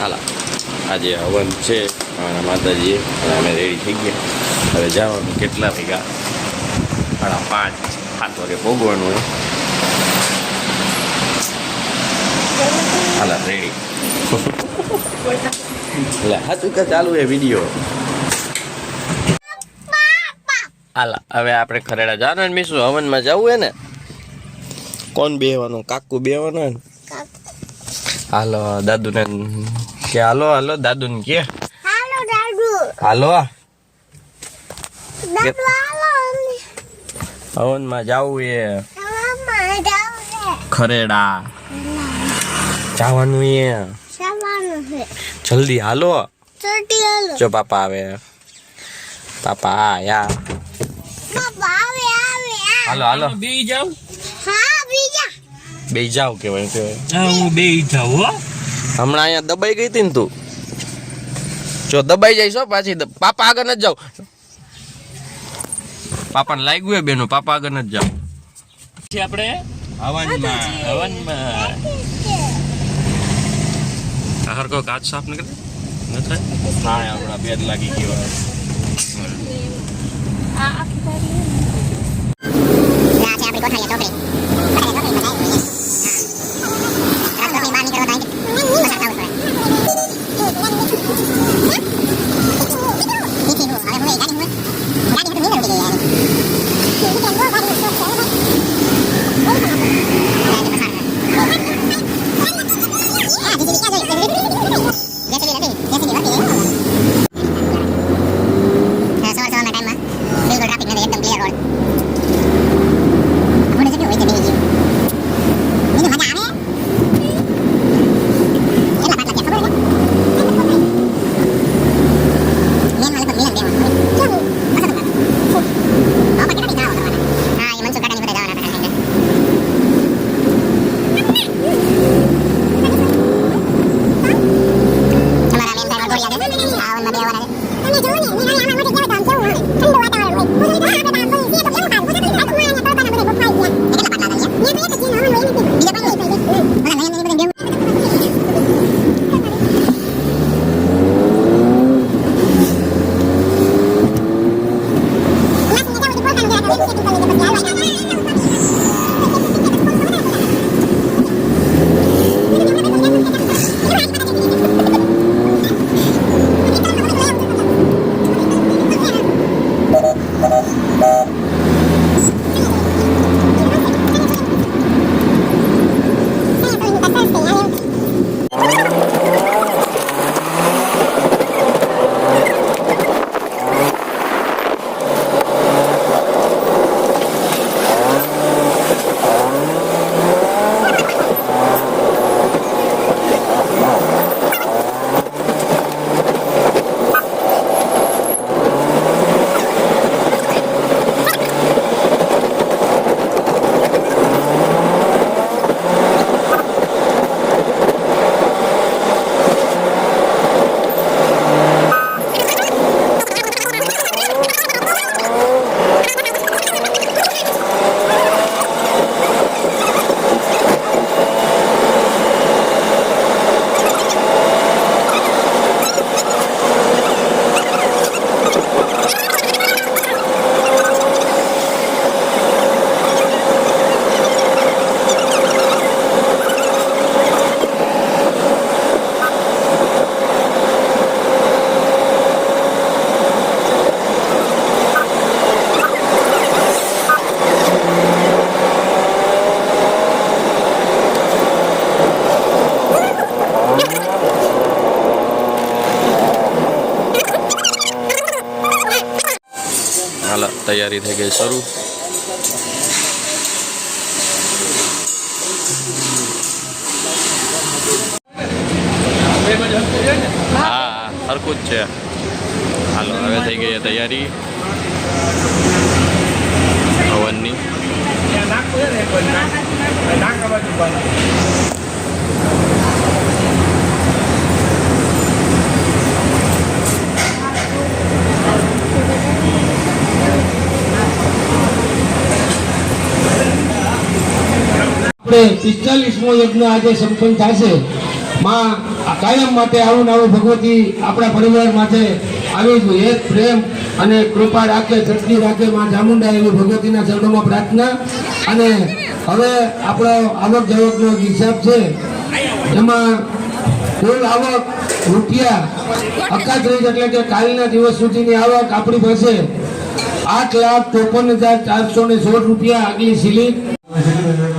હાલા. આજે હવન છે અમારા માતાજીએ, અને અમે રેડી થઈ ગયા. હવે જવાનું કેટલા ભેગા સાડા પાંચ, સાત વાગે ભોગવાનું હોય. હાલા, રેડી. એટલે હાચું કે ચાલુ એ વીડિયો? હાલા, હવે આપણે ખરેડા જવાનું મીશું હવનમાં જવું હે ને? કોણ બેહવાનું? કાકુ બેહવાનું હાલો દાદુને કે હાલો હાલો દાદુ ને કે. હાલો દાદુ. હાલો. દાદુ હાલો હવનમાં જવું એ. ખરેડા. જવાનું એ. જવાનું છે. જલ્દી હાલો. જો પાપા આવે. પાપા આ યા બાબા આવે આવે. આ હાલો હાલો. બે જાવ હા. બે જાવ કેવાય કહેવાય. હું બે જાવ હો. હમણાં અહીંયા દબાઈ ગઈ હતી ને તું. જો દબાઈ જઈશ હો પાછી પાપા આગળ નથી જાવ પાપાને લાગ્યું હે બેનો પાપા આગળ નથી જાવ પછી આપણે હવનમાં હવનમાં. હરકો કાચ સાફ નીકળે કરે? ન થાય? ના બેદ લાગી ગયો ટોપરી ટોપરી What? તૈયારી થઈ ગઈ શરૂ. હા સરખું જ છે. હાલો હવે થઈ ગઈ તૈયારી. હવનની આપણે પિસ્તાલીસમો યજ્ઞ આજે સંપન્ન થશે. માં કાયમ માટે આવું ને આવું ભગવતી આપણા પરિવાર માટે આવી જોઈએ પ્રેમ અને કૃપા રાખે ચટણી રાખે માં ચામુંડા એવી ભગવતીના ચરણોમાં પ્રાર્થના. અને હવે આપણો આવક જવકનો હિસાબ છે. એમાં કુલ આવક રૂપિયા અકાત્રીસ એટલે કે કાલના દિવસ સુધીની આવક આપણી પાસે આઠ લાખ ચોપન હજાર ચારસો ને સોળ રૂપિયા આગલી સિલિંગ.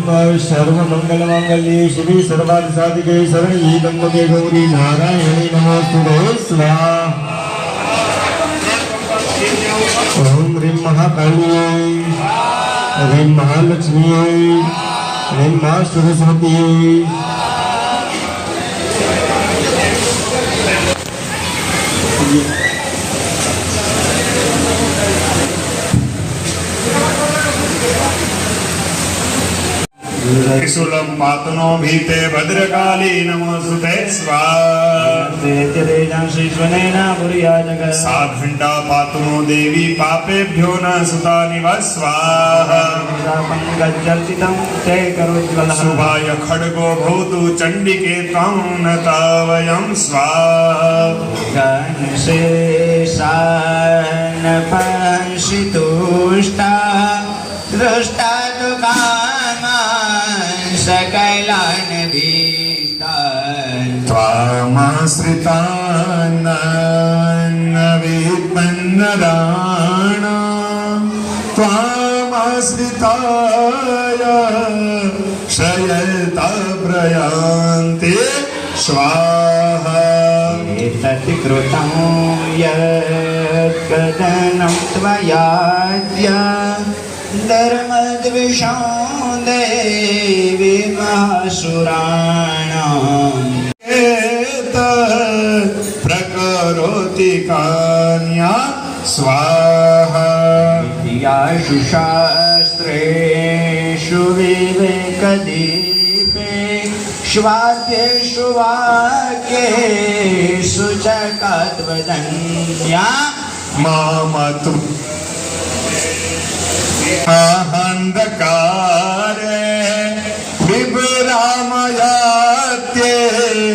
સ્વરૂપાય સર્વમંગલ મંગલ્યે શ્રી સર્વાદ સાધિકે શરણ્યે ગંગમે ગૌરી નારાયણી નમસ્તુતે સ્વાહા ઓમ રીમ મહાકાળીએ રીમ મહાલક્ષ્મીએ રીમ મા સરસ્વતીએ त्रिशूलं पातुनो भीते भद्रकाली नमोऽस्तुते स्वाहा सा घण्टा पातुनो देवी पापेभ्यो न सुतानि वा स्वाहा शुभाय खड्गो भवतु चण्डिके त्वां नता वयं स्वाहा तुष्टा दृष्टा भीष्टान् त्वामाश्रितान्नविपन्नदाण त्वामाश्रिताय शयता प्रयान्ते स्वाहा एतत् कृतं यत्कथनं त्वयाद्य धर्मद्विषं देवी महासुराणाम् ચૈતન્ય સ્વાહુ શાસ્ત્રેષુ વિવેકદીપે શ્વાદ્યેષુ વાક્યેષુ ચ કદ્વદન્યા મામતુ અહંધકારે વિભ્રામયાત્યે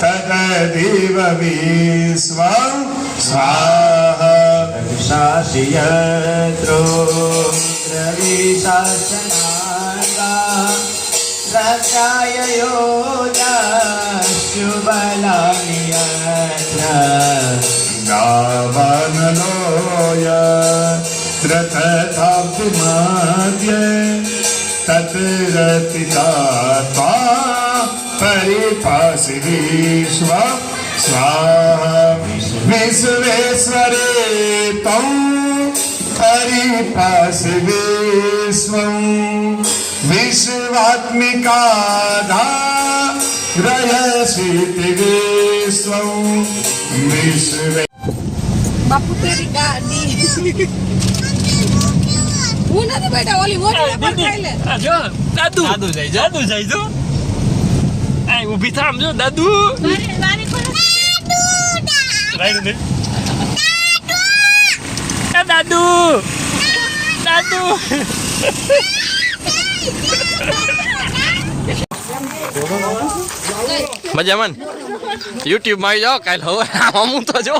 તદધિવ વિશ્વમ स्वाहा शासि यत्रो द्रविशासनागा रक्षाय योजाशुबलानि यत्र गावनलोय तथाब्धिमाद्य तत्रतिता त्वा परिपासि विश्व स्वाहा విశ్వేశ్వరే తౌ హరిపాస విశ్వం విశ్వాత్మికాధారయస్వితి విశ్వం విశ్వే બાપુ તેરી ગાડી. હું નથી બેટા ઓલી મોટી પર ખાઈ લે. જો દાદુ. દાદુ જઈ જો. જઈ જો. આ ઊભી થામ જો દાદુ. મારી રાઈડ એ દાદુ દાદુ મજામાં યુટ્યુબમાં આવી જાઓ કાલ હવે હું તો જો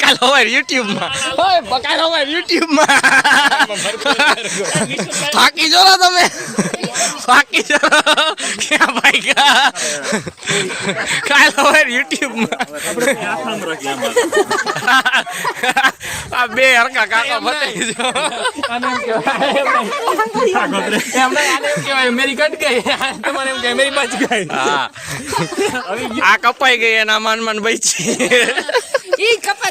કાલ હવે યુટ્યુબમાં હોય કાલ હવે યુટ્યુબમાં થાકી જો તમે. જો ક્યાં ભાઈ ગયા કાલ હવે યુટ્યુબમાં આ બે હરકા કાકા બતાવી જો મેરી કટ ગઈ તમારે એમ કે મેરી બચ. ગઈ હા આ કપાઈ ગઈ એના માન માન બચી